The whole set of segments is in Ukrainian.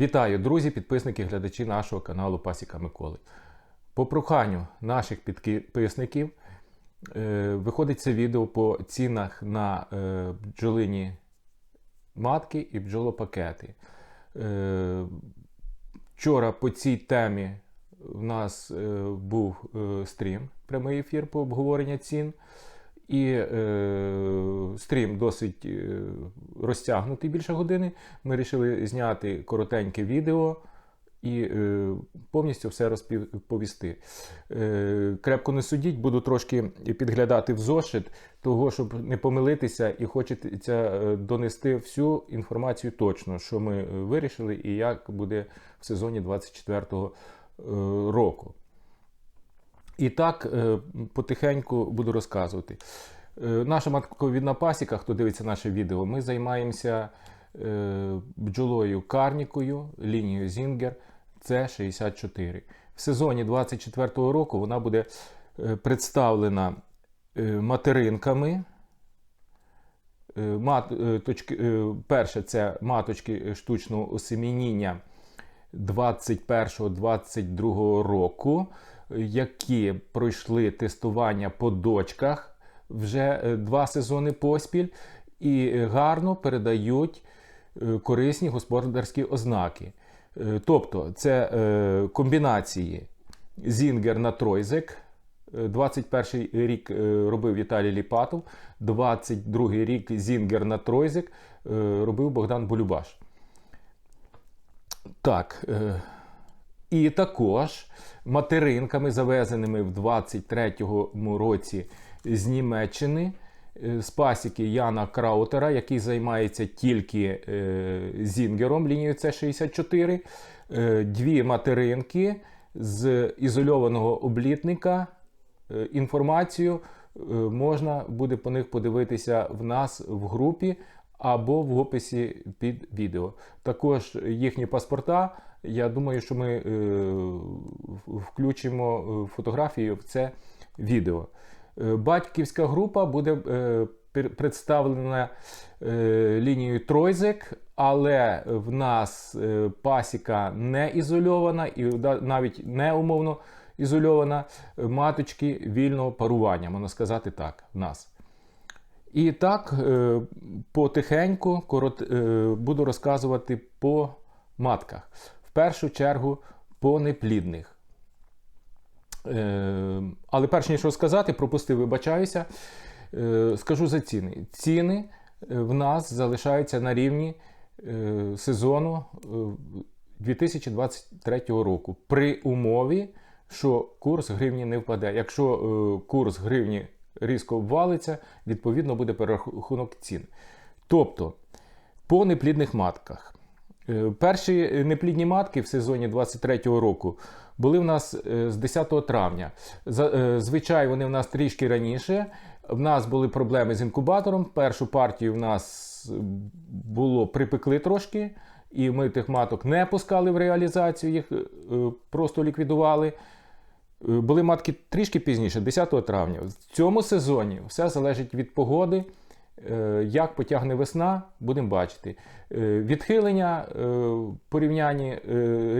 Вітаю, друзі, підписники, глядачі нашого каналу Пасіка Миколи. По проханню наших підписників е, виходить це відео по цінах на е, бджолині матки і бджолопакети. Е, вчора по цій темі в нас був стрім, прямий ефір по обговоренню цін. І е, стрім досить е, розтягнутий більше години. Ми вирішили зняти коротеньке відео і е, повністю все розповісти. Е, крепко не судіть, буду трошки підглядати в зошит, того, щоб не помилитися, і хочеться е, донести всю інформацію точно, що ми е, вирішили і як буде в сезоні 24-го е, року. І так е, потихеньку буду розказувати. Е, Наша матковідна пасіка, хто дивиться наше відео, ми займаємося е, бджолою карнікою, лінією Зінгер С64. В сезоні 24-го року вона буде представлена материнками. Мат, точки, е, перше це маточки штучного осемініння 21-22 року, які пройшли тестування по дочках вже е, два сезони поспіль і гарно передають е, корисні господарські ознаки. Е, Тобто це комбінації Зінгер на Тройзек. 21 рік робив Віталій Ліпатов, 22 рік Зінгер на Тройзек е, робив Богдан Болюбаш. Так. І також материнками, завезеними в 23-му році з Німеччини, е, з пасіки Яна Краутера, який займається тільки е, Зінгером лінією С64, е, дві материнки з ізольованого облітника. Інформацію можна буде по них подивитися в нас в групі або в описі під відео. Також їхні паспорта. Я думаю, що ми е, включимо е, фотографії в це відео. Е, Батьківська група буде представлена лінією Тройзек, але в нас пасіка не ізольована і навіть не умовно ізольована маточки вільного парування, можна сказати так, в нас. І так, потихеньку буду розказувати по матках. Першу чергу по неплідних. Е, Але перш ніж розказати, пропустив, вибачаюся. Е, Скажу за ціни. Ціни е, в нас залишаються на рівні сезону е, 2023 року при умові, що курс гривні не впаде. Якщо курс гривні різко обвалиться, відповідно буде перерахунок цін. Тобто, по неплідних матках. Е, Перші неплідні матки в сезоні 23-го року були в нас е, з 10 травня. Е, Звичай, вони в нас трішки раніше. В нас були проблеми з інкубатором. Першу партію в нас було припекли трошки, і ми тих маток не пускали в реалізацію, їх просто ліквідували. Були матки трішки пізніше, 10 травня. В цьому сезоні все залежить від погоди. Е, Як потягне весна, будемо бачити. Е, Відхилення е, порівнянні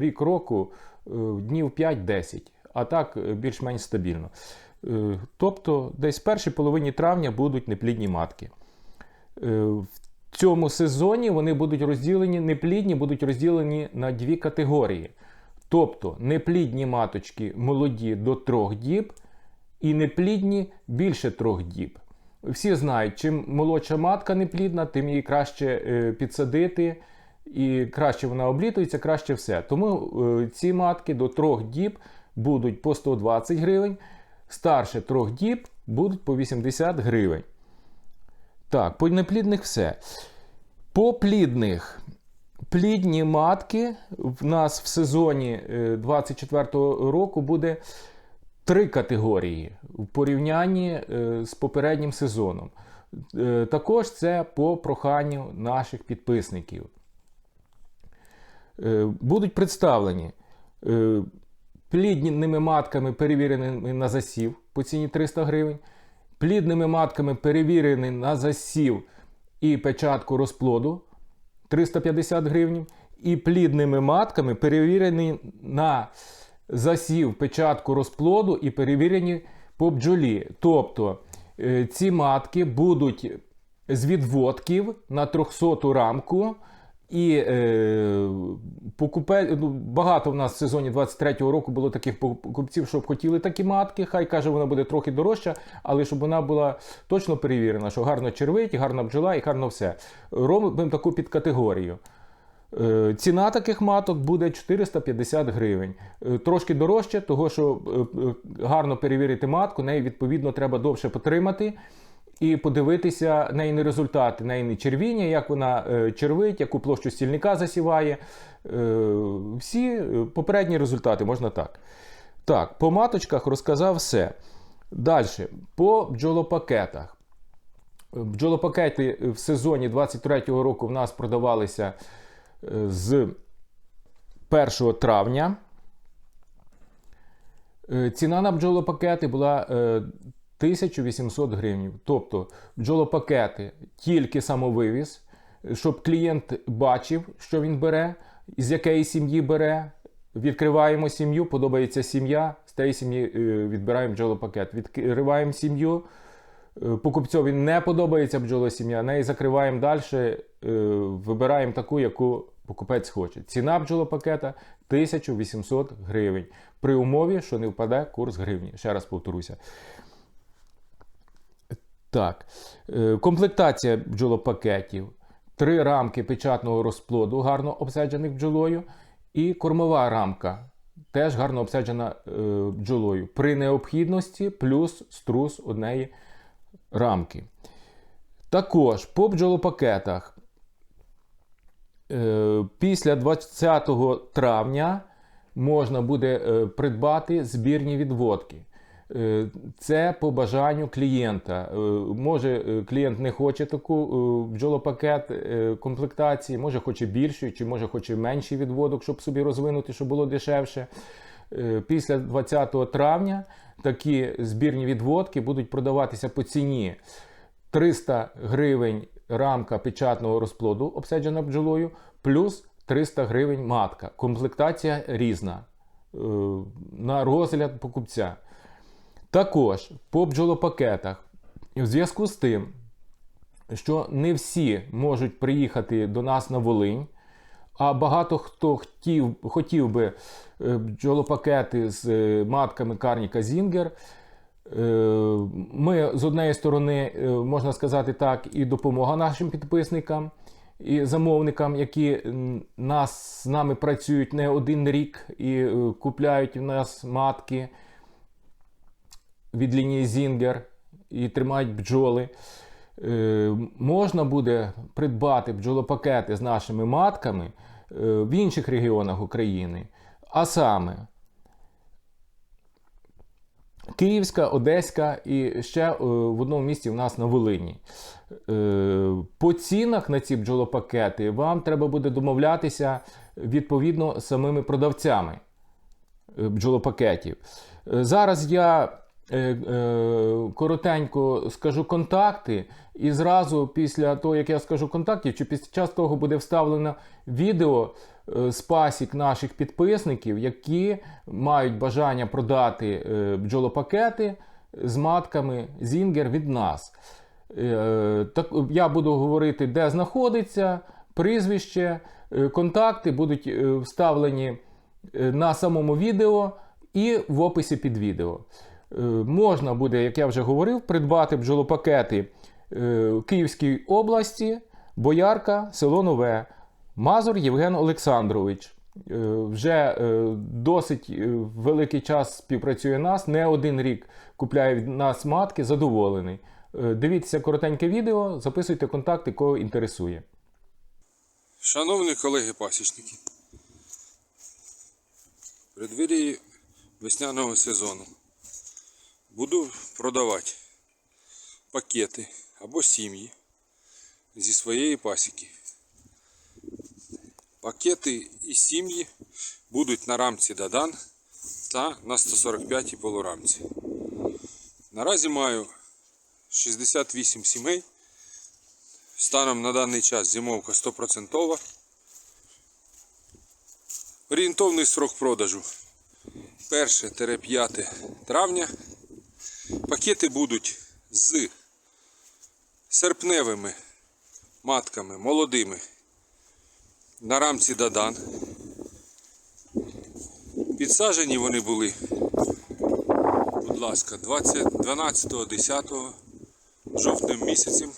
рік року днів 5-10, а так більш-менш стабільно. Тобто десь в першій половині травня будуть неплідні матки. В цьому сезоні вони будуть розділені, неплідні будуть розділені на дві категорії. Тобто неплідні маточки молоді до трьох діб і неплідні більше трьох діб. Всі знають, чим молодша матка неплідна, тим її краще е, підсадити, і краще вона облітується, краще все. Тому е, ці матки до трьох діб будуть по 120 гривень, старше трьох діб будуть по 80 гривень. Так, по неплідних все. По плідних. Плідні матки в нас в сезоні 24-го року буде три категорії в порівнянні е, з попереднім сезоном. Е, Також це по проханню наших підписників. Е, Будуть представлені плідними матками, перевіреними на засів по ціні 300 гривень, плідними матками перевірені на засів і печатку розплоду 350 гривень, і плідними матками, перевірені на засів печатку розплоду і перевірені по бджолі. Тобто е, ці матки будуть з відводків на 300 рамку. І е, покупе... ну, багато в нас в сезоні 23-го року було таких покупців, що б хотіли такі матки. Хай каже, вона буде трохи дорожча, але щоб вона була точно перевірена, що гарно червить, гарна бджола і гарно все. Робимо таку підкатегорію. Е, Ціна таких маток буде 450 гривень. Е, Трошки дорожче, того що е, гарно перевірити матку, неї відповідно треба довше потримати і подивитися неї результати, неї червіння, як вона червить, яку площу стільника засіває. Всі попередні результати можна так. Так, по маточках розказав все. Далі, по бджолопакетах. Бджолопакети в сезоні 23-го року в нас продавалися з 1 травня. Е, Ціна на бджолопакети була е, 1800 гривень. Тобто бджолопакети тільки самовивіз, щоб клієнт бачив, що він бере, з якої сім'ї бере. Відкриваємо сім'ю, подобається сім'я, з тієї сім'ї е, відбираємо бджолопакет. Відкриваємо сім'ю, е, покупцьові не подобається бджолосім'я, неї закриваємо далі, е, вибираємо таку, яку покупець хоче. Ціна бджолопакета 1800 гривень. При умові, що не впаде курс гривні. Ще раз повторюся. Так, е, комплектація бджолопакетів, три рамки печатного розплоду, гарно обсаджених бджолою, і кормова рамка, теж гарно обсаджена бджолою. При необхідності плюс струс однієї рамки. Також по бджолопакетах е, після 20 травня можна буде е, придбати збірні відводки. Е, Це по бажанню клієнта. Може, клієнт не хоче таку бджолопакет комплектації, може хоче більший, чи може хоче менший відводок, щоб собі розвинути, щоб було дешевше. Після 20 травня такі збірні відводки будуть продаватися по ціні 300 гривень рамка печатного розплоду, обсаджена бджолою, плюс 300 гривень матка. Комплектація різна е, на розгляд покупця. Також по бджолопакетах, в зв'язку з тим, що не всі можуть приїхати до нас на Волинь, а багато хто хотів, хотів би бджолопакети з е, матками Карніка Зінгер. Е, Ми з однієї сторони, е, можна сказати так, і допомога нашим підписникам і замовникам, які нас з нами працюють не один рік і е, купляють у нас матки від лінії Зінгер і тримають бджоли. Е, можна буде придбати бджолопакети з нашими матками е, в інших регіонах України. А саме Київська, Одеська і ще е, в одному місті в нас на Волині. Е, По цінах на ці бджолопакети вам треба буде домовлятися відповідно з самими продавцями е, бджолопакетів. Зараз я коротенько скажу контакти, і зразу після того, як я скажу контактів, чи під час того буде вставлено відео з пасік наших підписників, які мають бажання продати е, бджолопакети з матками Зінгер від нас. Е, Так, я буду говорити, де знаходиться, прізвище, е, контакти будуть е, вставлені е, на самому відео і в описі під відео. Е, Можна буде, як я вже говорив, придбати бджолопакети е, Київській області, Боярка, село Нове, Мазур Євген Олександрович. Е, Вже е, досить е, великий час співпрацює нас, не один рік купляє від нас матки, задоволений. Дивіться коротеньке відео, записуйте контакти, кого інтересує. Шановні колеги-пасічники, в преддверії весняного сезону буду продавати пакети або сім'ї зі своєї пасіки. Пакети і сім'ї будуть на рамці Дадан та на 145 полурамці. Наразі маю 68 сімей. Станом на даний час зимовка 100%. Орієнтовний срок продажу 1-5 травня. Пакети будуть з серпневими матками молодими на рамці Дадан. Підсаджені вони були, будь ласка, 12-10 жовтним місяцем,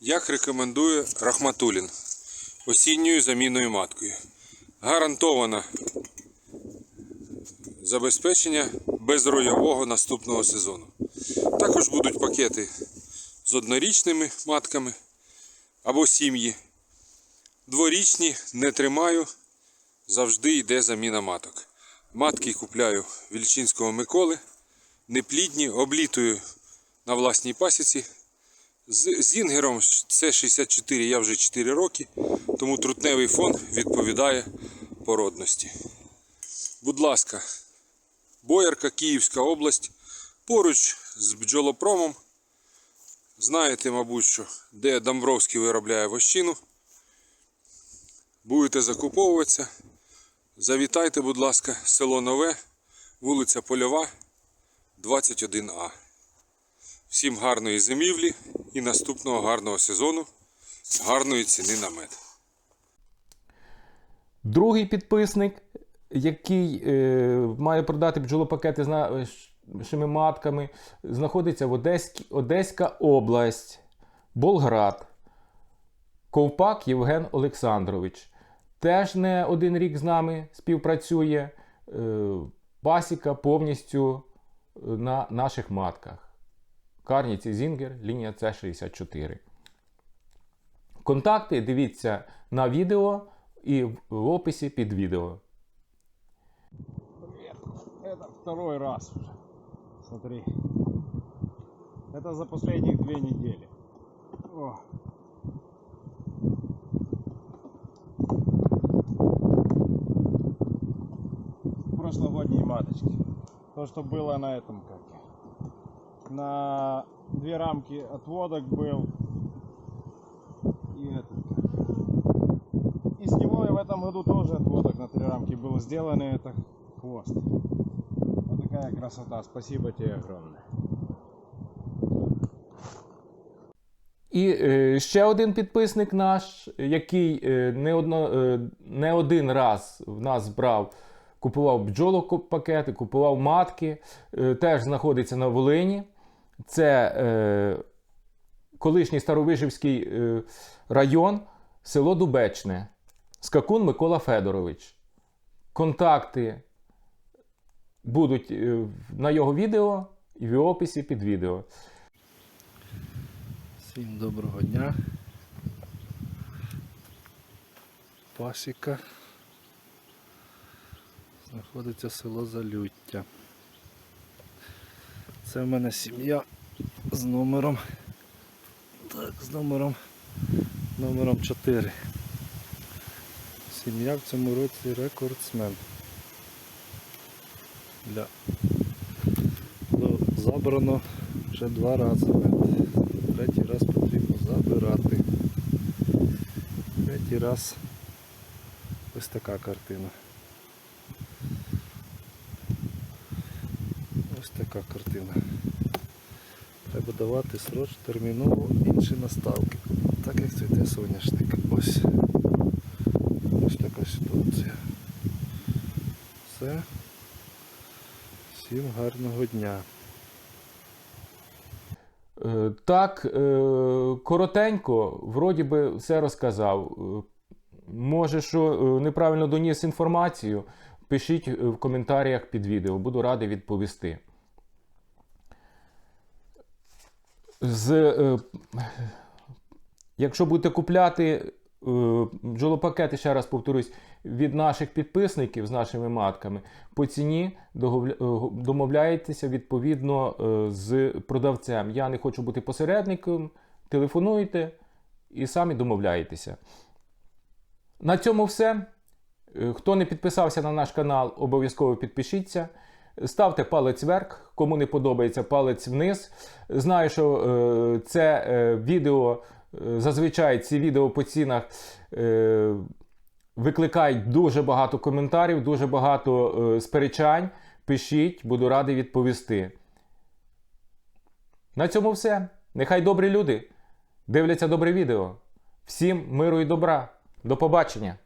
як рекомендує Рахматулін осінньою заміною маткою. Гарантовано забезпечення безроєвого наступного сезону. Також будуть пакети з однорічними матками або сім'ї. Дворічні не тримаю, завжди йде заміна маток. Матки купляю Вільчинського Миколи, неплідні, облітую на власній пасіці. З Зінгером це 64 я вже 4 роки, тому трутневий фон відповідає породності. Будь ласка, Боярка, Київська область, поруч з бджолопромом. Знаєте, мабуть, що де Домбровський виробляє вощину. Будете закуповуватися. Завітайте, будь ласка, село Нове, вулиця Польова, 21А. Всім гарної зимівлі і наступного гарного сезону, гарної ціни на мед. Другий підписник, який е, має продати бджолопакети з нашими матками, знаходиться в Одеській, Одеська область, Болград. Ковпак Євген Олександрович. Теж не один рік з нами співпрацює. Е, пасіка повністю на наших матках. Карніці Зінгер, лінія С64. Контакти дивіться на відео і в описі під відео. Это второй раз уже. Смотри. Это за последних две недели. О. Прошлогодние маточки. То, что было на этом как. На две рамки отводок был. И этот. И с него и в этом году тоже отводок на три рамки был сделан, и это хвост. Вот такая красота. Спасибо тебе огромное. І е, ще один підписник наш, який е, не, одно, е, не один раз в нас брав, купував бджолопакети, купував матки, е, теж знаходиться на Волині. Це е, колишній Старовижівський е, район, село Дубечне. Скакун Микола Федорович. Контакти будуть е, на його відео і в описі під відео. Всім доброго дня. Пасіка. Знаходиться село Залюття. Це в мене сім'я з номером. Так, з номером номером 4. Сім'я в цьому році рекордсмен. Для Ну, забрано вже два рази. Третій раз потрібно забирати. Третій раз ось така картина. Ось така картина. Треба давати сроч терміново інші наставки. Так як цвіте соняшник. Ось. Ось така ситуація. Все. Всім гарного дня. Е, Так, е, коротенько, вроді би все розказав. Е, Може, що неправильно доніс інформацію, пишіть в коментарях під відео, буду радий відповісти. З, е, якщо будете купляти е, бджолопакети, ще раз повторюсь, від наших підписників з нашими матками, по ціні е, домовляєтеся відповідно е, з продавцем. Я не хочу бути посередником, телефонуйте і самі домовляєтеся. На цьому все. Е, Хто не підписався на наш канал, обов'язково підпишіться. Ставте палець вверх, кому не подобається палець вниз. Знаю, що е, це е, відео, е, зазвичай ці відео по цінах е, викликають дуже багато коментарів, дуже багато е, сперечань. Пишіть, буду радий відповісти. На цьому все. Нехай добрі люди дивляться добре відео. Всім миру і добра. До побачення!